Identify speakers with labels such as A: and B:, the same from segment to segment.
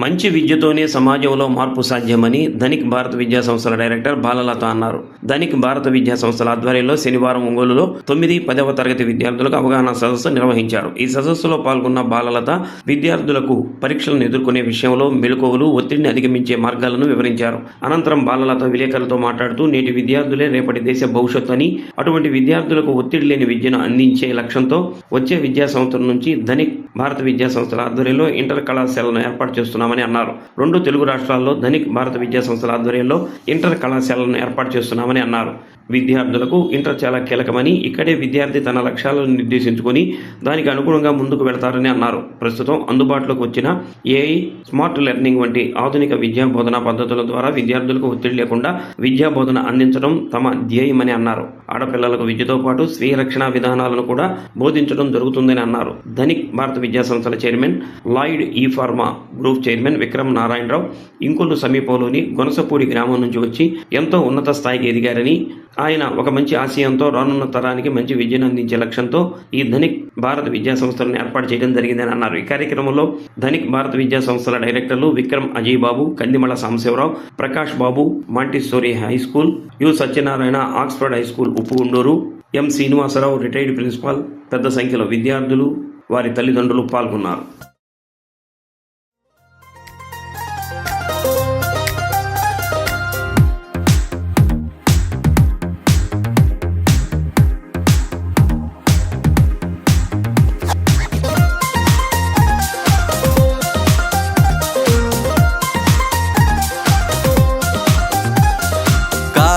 A: మంచి విద్యతోనే సమాజంలో మార్పు సాధ్యమని ధనిక్ భారత విద్యా సంస్థల డైరెక్టర్ బాలలత అన్నారు. ధనిక్ భారత విద్యా సంస్థల ఆధ్వర్యంలో శనివారం ఒంగోలులో తొమ్మిది పదవ తరగతి విద్యార్థులకు అవగాహన సదస్సు నిర్వహించారు. ఈ సదస్సులో పాల్గొన్న బాలలత విద్యార్థులకు పరీక్షలను ఎదుర్కొనే విషయంలో మెలకువలు ఒత్తిడిని అధిగమించే మార్గాలను వివరించారు. అనంతరం బాలలత విలేకరులతో మాట్లాడుతూ నేటి విద్యార్థులే రేపటి దేశ భవిష్యత్తు అని అటువంటి విద్యార్థులకు ఒత్తిడి లేని విద్యను అందించే లక్ష్యంతో వచ్చే విద్యా సంస్థల నుంచి ధనిక్ భారత విద్యా సంస్థల ఆధ్వర్యంలో ఇంటర్ కళాశాలను ఏర్పాటు చేస్తున్నారు. చేస్తున్నామని అన్నారు. రెండు తెలుగు రాష్ట్రాల్లో ధనిక్ భారత విద్యా సంస్థల ఆధ్వర్యంలో ఇంటర్ కళాశాలను ఏర్పాటు చేస్తున్నామని అన్నారు. విద్యార్థులకు ఇంటర్ చాలా కీలకమని ఇక్కడే విద్యార్థి తన లక్ష్యాలను నిర్దేశించుకొని దానికి అనుగుణంగా ముందుకు వెళతారని అన్నారు. ప్రస్తుతం అందుబాటులోకి వచ్చిన ఏఐ స్మార్ట్ లెర్నింగ్ వంటి ఆధునిక విద్యా బోధనా పద్ధతుల ద్వారా విద్యార్థులకు ఒత్తిడి లేకుండా విద్యా బోధన అందించడం తమ ధ్యేయమని అన్నారు. ఆడపిల్లలకు విద్యతో పాటు స్వీయ రక్షణ విధానాలను కూడా బోధించడం జరుగుతుందని అన్నారు. ధనిక్ భారత విద్యా సంస్థల చైర్మన్ లాయిడ్ ఈ pharma group chairman Vikram Narayanarao Inkollu సమీపంలోని గొనసపూడి గ్రామం నుంచి వచ్చి ఎంతో ఉన్నత స్థాయికి ఎదిగారని ఆయన ఒక మంచి ఆశయంతో రానున్న తరానికి మంచి విద్యను అందించే లక్ష్యంతో ఈ ధనిక్ భారత విద్యా సంస్థలను ఏర్పాటు చేయడం జరిగిందని అన్నారు. ఈ కార్యక్రమంలో ధనిక్ భారత విద్యా సంస్థల డైరెక్టర్లు Vikram Ajay Babu Kandimala Sambasivarao Prakash Babu Montessori high school U Satyanarayana Oxford high school Uppugunduru M Srinivasarao retired principal పెద్ద సంఖ్యలో విద్యార్థులు వారి తల్లిదండ్రులు పాల్గొన్నారు.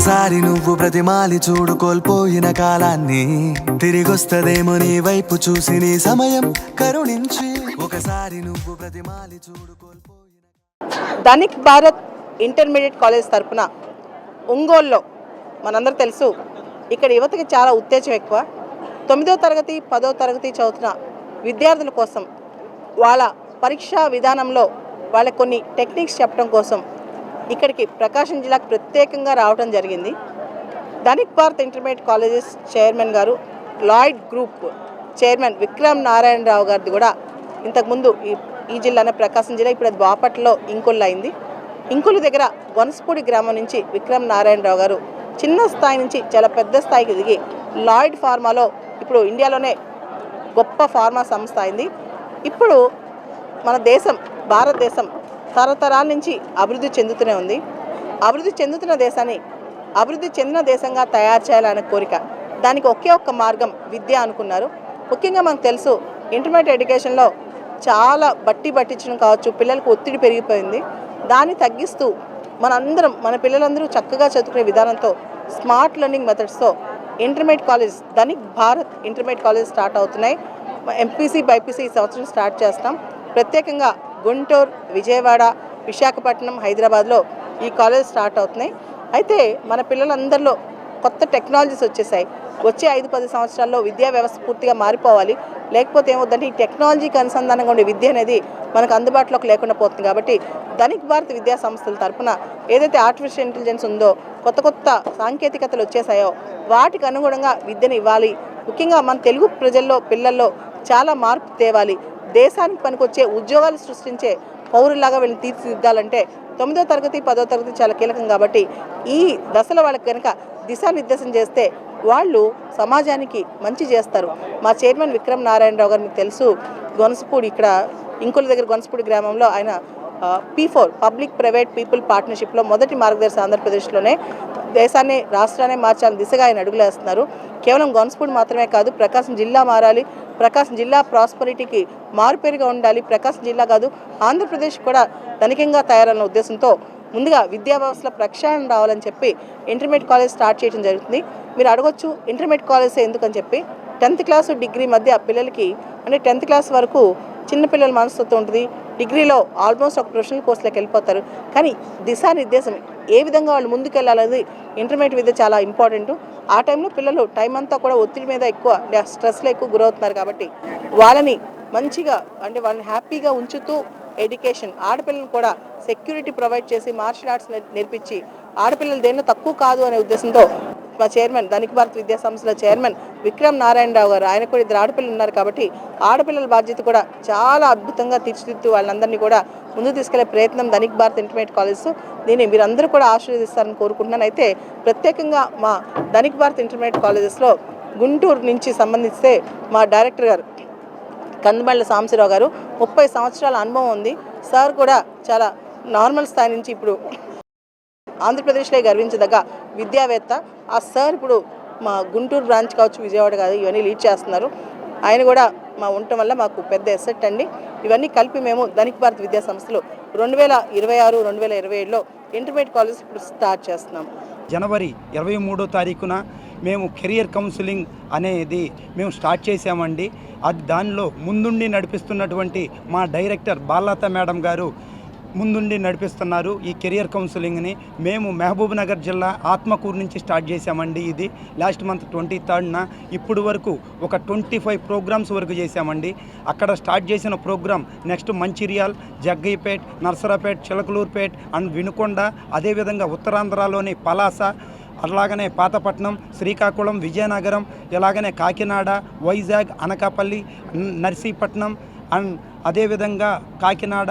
B: ఒకసారి నువ్వు ప్రతిమాలి చూడు కోల్పోయిన కాలాన్ని. తిరిగొస్తదేమో నీ వైపు చూసి నీ సమయం కరుణించి. ఒకసారి నువ్వు ప్రతిమాలి చూడు కోల్పోయిన
C: ధనిక్ భారత్ ఇంటర్మీడియట్ కాలేజ్ తరపున ఒంగోల్లో మనందరూ తెలుసు ఇక్కడ యువతకి చాలా ఉత్తేజం ఎక్కువ. తొమ్మిదో తరగతి పదో తరగతి చదువుతున్న విద్యార్థుల కోసం వాళ్ళ పరీక్షా విధానంలో వాళ్ళకి కొన్ని టెక్నిక్స్ చెప్పడం కోసం ఇక్కడికి ప్రకాశం జిల్లాకు ప్రత్యేకంగా రావడం జరిగింది. Dhanik Bharat intermediate colleges chairman గారు Lloyd group chairman Vikram Narayanarao గారిది కూడా ఇంతకుముందు ఈ ఈ జిల్లానే ప్రకాశం జిల్లా ఇప్పుడు అది బాపట్లలో ఇంకొల్లు అయింది. ఇంకొల్లు దగ్గర వనసపూడి గ్రామం నుంచి విక్రమ్ నారాయణరావు గారు చిన్న స్థాయి నుంచి చాలా పెద్ద స్థాయికి దిగి లాయిడ్ ఫార్మాలో ఇప్పుడు ఇండియాలోనే గొప్ప ఫార్మా సంస్థ అయింది. ఇప్పుడు మన దేశం భారతదేశం తరతరాల నుంచి అభివృద్ధి చెందుతూనే ఉంది. అభివృద్ధి చెందుతున్న దేశాన్ని అభివృద్ధి చెందిన దేశంగా తయారు చేయాలనే కోరిక. దానికి ఒకే ఒక్క మార్గం విద్య అనుకున్నారు. ముఖ్యంగా మనకు తెలుసు ఇంటర్మీడియట్ ఎడ్యుకేషన్లో చాలా బట్టి పట్టించడం కావచ్చు పిల్లలకు ఒత్తిడి పెరిగిపోయింది. దాన్ని తగ్గిస్తూ మనందరం మన పిల్లలందరూ చక్కగా చదువుకునే విధానంతో smart learning మెథడ్స్తో intermediate college Dhanik Bharat intermediate college start అవుతున్నాయి. ఎంపీసీ బైపీసీ ఈ సంవత్సరం స్టార్ట్ చేస్తాం. ప్రత్యేకంగా గుంటూరు విజయవాడ విశాఖపట్నం హైదరాబాద్లో ఈ కాలేజ్ స్టార్ట్ అవుతున్నాయి. అయితే మన పిల్లలందరిలో కొత్త టెక్నాలజీస్ వచ్చేసాయి. వచ్చే ఐదు పది సంవత్సరాల్లో విద్యా వ్యవస్థ పూర్తిగా మారిపోవాలి. లేకపోతే ఏమవుతుందంటే ఈ టెక్నాలజీకి అనుసంధానంగా ఉండే విద్య అనేది మనకు అందుబాటులోకి లేకుండా పోతుంది. కాబట్టి ధనిక్ భారత్ విద్యా సంస్థల తరపున ఏదైతే ఆర్టిఫిషియల్ ఇంటెలిజెన్స్ ఉందో కొత్త కొత్త సాంకేతికతలు వచ్చేసాయో వాటికి అనుగుణంగా విద్యను ఇవ్వాలి. ముఖ్యంగా మన తెలుగు ప్రజల్లో పిల్లల్లో చాలా మార్పు తేవాలి. దేశానికి పనికొచ్చే ఉద్యోగాలు సృష్టించే పౌరులాగా వీళ్ళని తీర్చిదిద్దాలంటే తొమ్మిదో తరగతి పదో తరగతి చాలా కీలకం కాబట్టి ఈ దశలో వాళ్ళకి కనుక దిశానిర్దేశం చేస్తే వాళ్ళు సమాజానికి మంచి చేస్తారు. మా చైర్మన్ విక్రమ్ నారాయణరావు గారిని మీకు తెలుసు గొనసపూడి ఇక్కడ ఇంకుల దగ్గర గొనసపూడి గ్రామంలో ఆయన P four public private people పార్ట్నర్షిప్లో మొదటి మార్గదర్శి ఆంధ్రప్రదేశ్లోనే దేశాన్ని రాష్ట్రాన్ని మార్చాలని దిశగా ఆయన అడుగులేస్తున్నారు కేవలం గొనసపూడి మాత్రమే కాదు ప్రకాశం జిల్లా మారాలి ప్రకాశం జిల్లా ప్రాస్పరిటీకి మారుపేరుగా ఉండాలి ప్రకాశం జిల్లా కాదు ఆంధ్రప్రదేశ్ కూడా ధనికంగా తయారన్న ఉద్దేశంతో ముందుగా విద్యా వ్యవస్థలో ప్రక్షాళన రావాలని చెప్పి ఇంటర్మీడియట్ కాలేజ్ స్టార్ట్ చేయడం జరుగుతుంది. మీరు అడగొచ్చు ఇంటర్మీడియట్ కాలేజ్ ఎందుకని చెప్పి టెన్త్ క్లాస్ డిగ్రీ మధ్య పిల్లలకి అంటే టెన్త్ క్లాస్ వరకు చిన్నపిల్లల మనస్తత్వం ఉంటుంది. డిగ్రీలో ఆల్మోస్ట్ ఒక ప్రొఫెషనల్ కోర్సులోకి వెళ్ళిపోతారు. కానీ దిశానిర్దేశం ఏ విధంగా వాళ్ళు ముందుకెళ్ళాలనేది ఇంటర్మీడియట్ విద్య చాలా ఇంపార్టెంట్. ఆ టైంలో పిల్లలు టైం అంతా కూడా ఒత్తిడి మీద ఎక్కువ స్ట్రెస్లో ఎక్కువ గురవుతున్నారు కాబట్టి వాళ్ళని మంచిగా అంటే వాళ్ళని హ్యాపీగా ఉంచుతూ ఎడ్యుకేషన్ ఆడపిల్లలు కూడా సెక్యూరిటీ ప్రొవైడ్ చేసి మార్షల్ ఆర్ట్స్ నేర్పించి ఆడపిల్లలు దేనిలో తక్కువ కాదు అనే ఉద్దేశంతో మా చైర్మన్ ధనిక భారత్ విద్యా సంస్థల చైర్మన్ విక్రమ్ నారాయణరావు గారు. ఆయన కూడా ఇద్దరు ఆడపిల్లలు ఉన్నారు కాబట్టి ఆడపిల్లల బాధ్యత కూడా చాలా అద్భుతంగా తీర్చిదిద్దు వాళ్ళందరినీ కూడా ముందుకు తీసుకెళ్ళే ప్రయత్నం ధనిక్ భారత్ ఇంటర్మీడియట్ కాలేజ్ దీన్ని మీరందరూ కూడా ఆశీర్వదిస్తారని కోరుకుంటున్నాను. అయితే ప్రత్యేకంగా మా ధనిక్ భారత్ ఇంటర్మీడియట్ కాలేజెస్లో గుంటూరు నుంచి సంబంధిస్తే మా డైరెక్టర్ గారు కందుమళ్ళ సాంబశివరావు గారు. ముప్పై సంవత్సరాల అనుభవం ఉంది. సార్ కూడా చాలా నార్మల్ స్థాయి నుంచి ఇప్పుడు ఆంధ్రప్రదేశ్లో గర్వించదగ్గ విద్యావేత్త. ఆ సార్ ఇప్పుడు మా గుంటూరు బ్రాంచ్ కావచ్చు విజయవాడ కాదు ఇవన్నీ లీడ్ చేస్తున్నారు. ఆయన కూడా మా ఉండటం వల్ల మాకు పెద్ద ఎసెట్ అండి. ఇవన్నీ కలిపి మేము ధనిక్ భారత్ విద్యా సంస్థలు రెండు వేల ఇరవై ఆరు రెండు వేల ఇరవై ఏడులో ఇంటర్మీడియట్ కాలేజ్ ఇప్పుడు స్టార్ట్ చేస్తున్నాం.
D: జనవరి ఇరవై మూడో తారీఖున మేము కెరియర్ కౌన్సిలింగ్ అనేది మేము స్టార్ట్ చేసామండి అది దానిలో ముందుండి నడిపిస్తున్నటువంటి మా డైరెక్టర్ బాలత మేడం గారు ముందుండి నడిపిస్తున్నారు ఈ కెరియర్ కౌన్సిలింగ్ని. మేము మహబూబ్ నగర్ జిల్లా ఆత్మకూరు నుంచి స్టార్ట్ చేశామండి ఇది. లాస్ట్ మంత్ ట్వంటీ థర్డ్న ఇప్పుడు వరకు ఒక ట్వంటీ ఫైవ్ ప్రోగ్రామ్స్ వరకు చేశామండి. అక్కడ స్టార్ట్ చేసిన program next Mancherial Jaggayyapet Narsaraopet Chilakaluripet and Vinukonda అదేవిధంగా ఉత్తరాంధ్రలోని పలాస అలాగనే పాతపట్నం శ్రీకాకుళం విజయనగరం ఇలాగనే కాకినాడ వైజాగ్ అనకాపల్లి నర్సీపట్నం అండ్ అదేవిధంగా కాకినాడ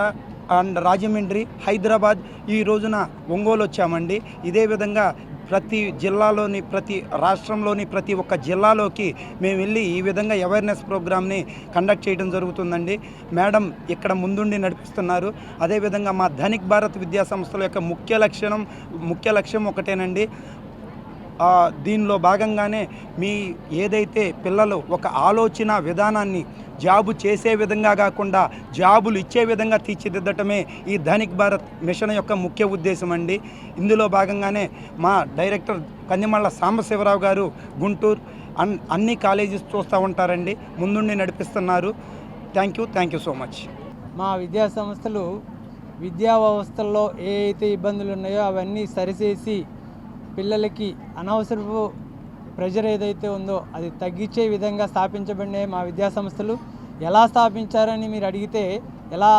D: అండ్ రాజమండ్రి హైదరాబాద్ ఈ రోజున ఒంగోలు వచ్చామండి. ఇదే విధంగా ప్రతి జిల్లాలోని ప్రతి రాష్ట్రంలోని ప్రతి ఒక్క జిల్లాలోకి మేము వెళ్ళి ఈ విధంగా అవేర్నెస్ ప్రోగ్రామ్ని కండక్ట్ చేయడం జరుగుతుందండి. మేడం ఇక్కడ ముందుండి నడిపిస్తున్నారు. అదేవిధంగా మా ధనిక్ భారత్ విద్యా సంస్థల యొక్క ముఖ్య లక్షణం ముఖ్య లక్ష్యం ఒకటేనండి. దీనిలో భాగంగానే మీ ఏదైతే పిల్లలు ఒక ఆలోచన విధానాన్ని జాబు చేసే విధంగా కాకుండా జాబులు ఇచ్చే విధంగా తీర్చిదిద్దటమే ఈ ధనిక్ భారత్ మిషన్ యొక్క ముఖ్య ఉద్దేశం అండి. ఇందులో భాగంగానే మా డైరెక్టర్ కందిమళ్ళ సాంబశివరావు గారు గుంటూరు అన్ అన్ని కాలేజెస్ చూస్తూ ఉంటారండి. ముందుండి నడిపిస్తున్నారు. Thank you thank you so much.
E: మా విద్యా సంస్థలు విద్యా వ్యవస్థల్లో ఏ అయితే ఇబ్బందులు ఉన్నాయో అవన్నీ సరిచేసి పిల్లలకి అనవసరపు ప్రెషర్ ఏదైతే ఉందో అది తగ్గించే విధంగా స్థాపించబడిన మా విద్యాసంస్థలు. ఎలా స్థాపించారని మీరు అడిగితే ఎలా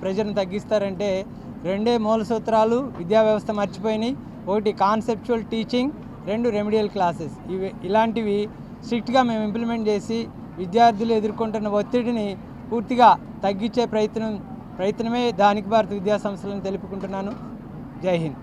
E: ప్రెషర్ని తగ్గిస్తారంటే రెండే మూల సూత్రాలు విద్యా వ్యవస్థ మర్చిపోయినాయి. ఒకటి కాన్సెప్చువల్ టీచింగ్ రెండు రెమెడియల్ క్లాసెస్. ఇవి ఇలాంటివి స్ట్రిక్ట్గా మేము ఇంప్లిమెంట్ చేసి విద్యార్థులు ఎదుర్కొంటున్న ఒత్తిడిని పూర్తిగా తగ్గించే ప్రయత్నం ప్రయత్నమే దానికి భారత విద్యాసంస్థలను తెలుపుకుంటున్నాను. జై హింద్.